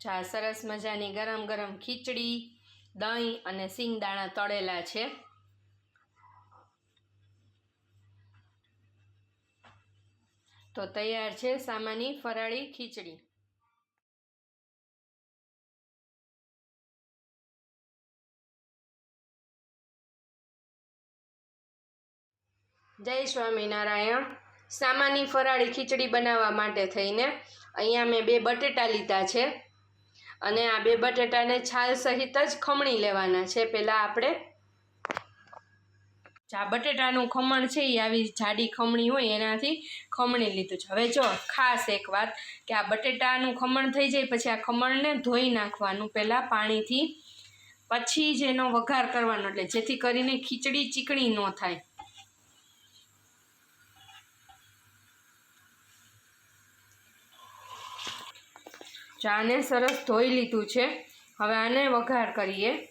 ચા સરસ મજાની ગરમ ગરમ ખીચડી, દહીં અને સિંગદાણા તળેલા છે. તો તૈયાર છે સામાની ફરાળી ખીચડી. જય સ્વામિનારાયણ. સામાની ફરાળી ખીચડી બનાવવા માટે થઈને અહીંયા મેં બે બટેટા લીધા છે. અને આ બે બટેટાને છાલ સહિત જ ખમણી લેવાના છે. પહેલાં આપણે આ બટેટાનું ખમણ છે એ આવી જાડી ખમણી હોય એનાથી ખમણી લીધું છે. હવે જો ખાસ એક વાત કે આ બટેટાનું ખમણ થઈ જાય, પછી આ ખમણને ધોઈ નાખવાનું. પહેલાં પાણીથી, પછી જ એનો વઘાર કરવાનો. એટલે જેથી કરીને ખીચડી ચીકણી ન થાય. ચાને સરસ ધોઈ લીધું છે. હવે આને વઘાર કરીએ.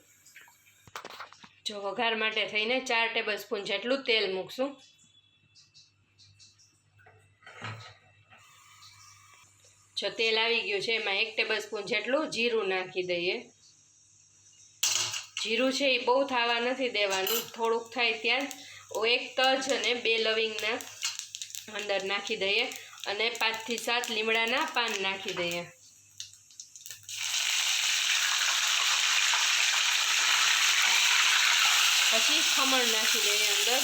જો વઘાર માટે થઈને ચાર ટેબલ સ્પૂન જેટલું તેલ મૂકશું. જો તેલ આવી ગયું છે, એમાં એક ટેબલ સ્પૂન જેટલું જીરું નાખી દઈએ. જીરું છે એ બહુ થવા નથી દેવાનું, થોડુંક થાય ત્યાં. એક તજ અને બે લવિંગના અંદર નાખી દઈએ અને પાંચથી સાત લીમડાના પાન નાખી દઈએ. પછી ખમણ નાખી દઈએ અંદર.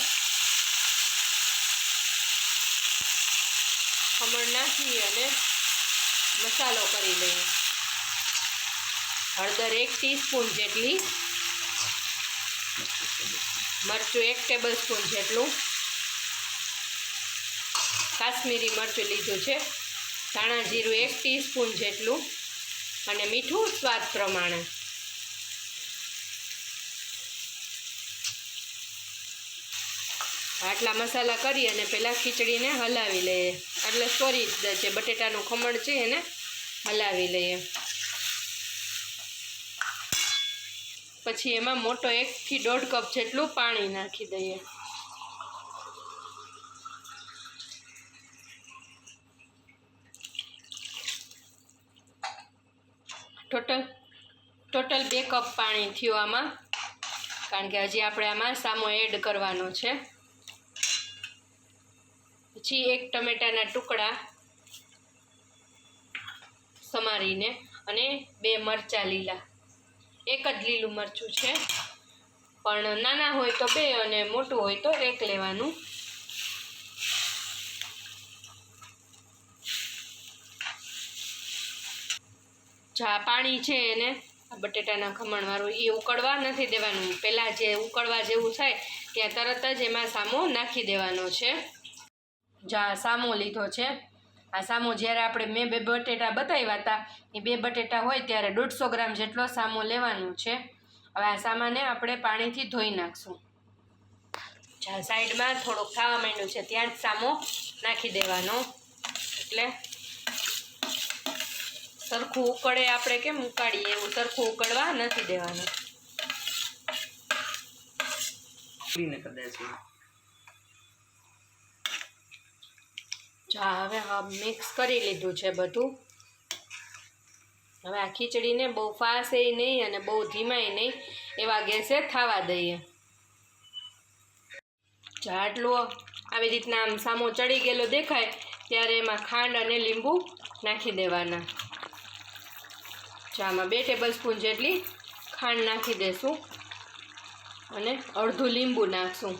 ખમણ નાખી અને મસાલો કરી લઈએ. હળદર એક ટીસ્પૂન જેટલી, મરચું એક ટેબલ સ્પૂન જેટલું, કાશ્મીરી મરચું લીધું છે, ધાણા જીરું એક ટીસ્પૂન જેટલું, અને મીઠું સ્વાદ પ્રમાણે. આટલા મસાલા કરી અને પહેલાં ખીચડીને હલાવી લઈએ. એટલે સોરી, જે બટેટાનું ખમણ છે એને હલાવી લઈએ. પછી એમાં મોટો એકથી દોઢ કપ જેટલું પાણી નાખી દઈએ. ટોટલ ટોટલ બે કપ પાણી થયું આમાં. કારણ કે હજી આપણે આમાં સામો એડ કરવાનો છે. પછી એક ટમેટાના ટુકડા સમારીને અને બે મરચાં લીલા. એક જ લીલું મરચું છે. પણ નાના હોય તો બે અને મોટું હોય તો એક લેવાનું. જા, પાણી છે એને. બટેટાના ખમણવાળું એ ઉકળવા નથી દેવાનું. પહેલાં જે ઉકળવા જેવું થાય, ત્યાં તરત જ એમાં સામો નાખી દેવાનો છે. જા, સામો લીધો છે. આ સામો જ્યારે આપણે મેં બે બટેટા બતાવ્યા હતા, એ બે બટેટા હોય ત્યારે દોઢસો ગ્રામ જેટલો સામો લેવાનું છે. હવે આ સામાને આપણે પાણીથી ધોઈ નાખશું. જા, સાઈડમાં થોડુંક ખાવા માંડ્યું છે, ત્યાં જ સામો નાખી દેવાનો. એટલે સરખું ઉકળે આપણે કેમ ઉકાળીએ, એવું સરખું ઉકળવા નથી દેવાનું. જા, હવે મિક્સ કરી લીધું છે બધું. હવે આ ખીચડીને બહુ ફાસ્ટ એ નહીં અને બહુ ધીમાય નહીં, એવા ગેસે થવા દઈએ. જા, આટલું આવી રીતના આમ સામો ચડી ગયેલો દેખાય, ત્યારે એમાં ખાંડ અને લીંબુ નાખી દેવાના. ચામાં બે ટેબલ સ્પૂન જેટલી ખાંડ નાખી દેશું અને અડધું લીંબુ નાખશું.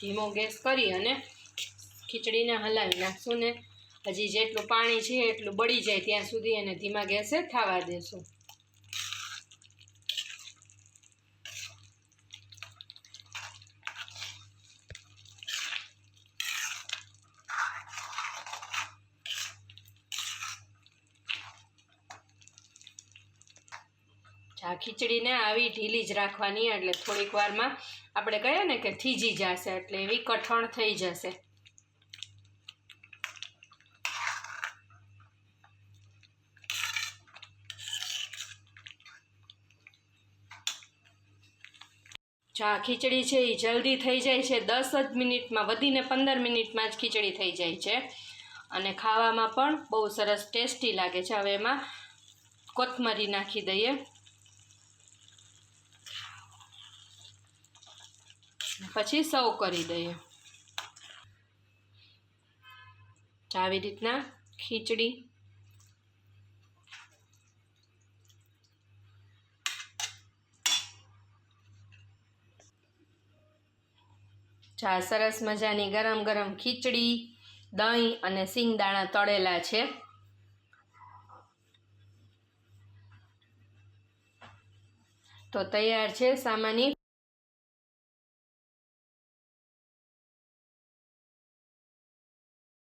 ધીમો ગેસ કરી અને ખીચડીને હલાવી નાખશું ને. હજી જેટલું પાણી છે એટલું બળી જાય ત્યાં સુધી એને ધીમા ગેસે થવા દેશું. આ ખીચડીને આવી ઢીલી જ રાખવાની, એટલે થોડીક વારમાં આપણે કહીએ ને કે થીજી જશે, એટલે એવી કઠણ થઈ જશે. ચા ખીચડી છે એ જલ્દી થઈ જાય છે, દસ જ મિનિટમાં, વધીને પંદર મિનિટમાં જ ખીચડી થઈ જાય છે. અને ખાવામાં પણ બહુ સરસ ટેસ્ટી લાગે છે. હવે એમાં કોથમરી નાખી દઈએ. પછી સર્વ કરી દઈએ. આવી રીતના ખીચડી. ચા સરસ મજાની ગરમ ગરમ ખીચડી, દહીં અને સિંગદાણા તળેલા છે. તો તૈયાર છે સામાની